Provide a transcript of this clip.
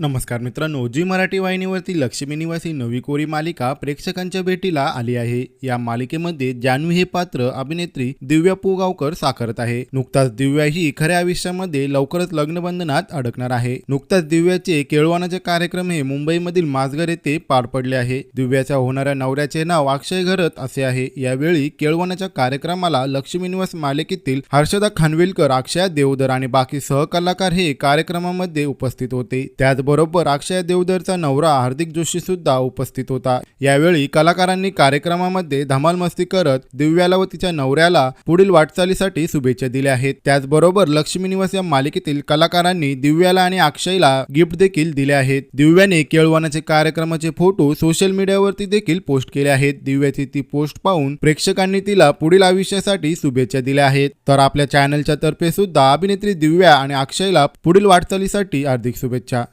नमस्कार मित्रांनो जी मराठी वाहिनीवरती लक्ष्मी निवासी नवी कोरी मालिका प्रेक्षकांच्या भेटीला आली आहे. या मालिकेमध्ये जान्हवी हे पात्र अभिनेत्री दिव्या पुगावकर साकारत आहे. नुकताच दिव्या ही खऱ्या आयुष्यामध्ये लवकरच लग्नबंधनात अडकणार आहे. नुकताच दिव्याचे केळवणाचे कार्यक्रम हे मुंबईमधील माजगर येथे पार पडले आहे. दिव्याच्या होणाऱ्या नवऱ्याचे नाव अक्षय घरत असे आहे. यावेळी केळवणाच्या कार्यक्रमाला लक्ष्मी निवास मालिकेतील हर्षदा खानविलकर अक्षया देवधर आणि बाकी सहकलाकार हे कार्यक्रमामध्ये उपस्थित होते. त्याचबरोबर बरोबर अक्षय देवधरचा नवरा हार्दिक जोशी सुद्धा उपस्थित होता. यावेळी कलाकारांनी कार्यक्रमामध्ये धमाल मस्ती करत दिव्याला व तिच्या नवऱ्याला पुढील वाटचालीसाठी शुभेच्छा दिल्या आहेत. त्याचबरोबर लक्ष्मी निवास या मालिकेतील कलाकारांनी दिव्याला आणि अक्षयला गिफ्ट देखील दिले आहेत. दिव्याने केळवणाचे कार्यक्रमाचे फोटो सोशल मीडियावरती देखील पोस्ट केले आहेत. दिव्याची ती पोस्ट पाहून प्रेक्षकांनी तिला पुढील आयुष्यासाठी शुभेच्छा दिल्या आहेत. तर आपल्या चॅनलच्या तर्फे सुद्धा अभिनेत्री दिव्या आणि अक्षयला पुढील वाटचालीसाठी हार्दिक शुभेच्छा.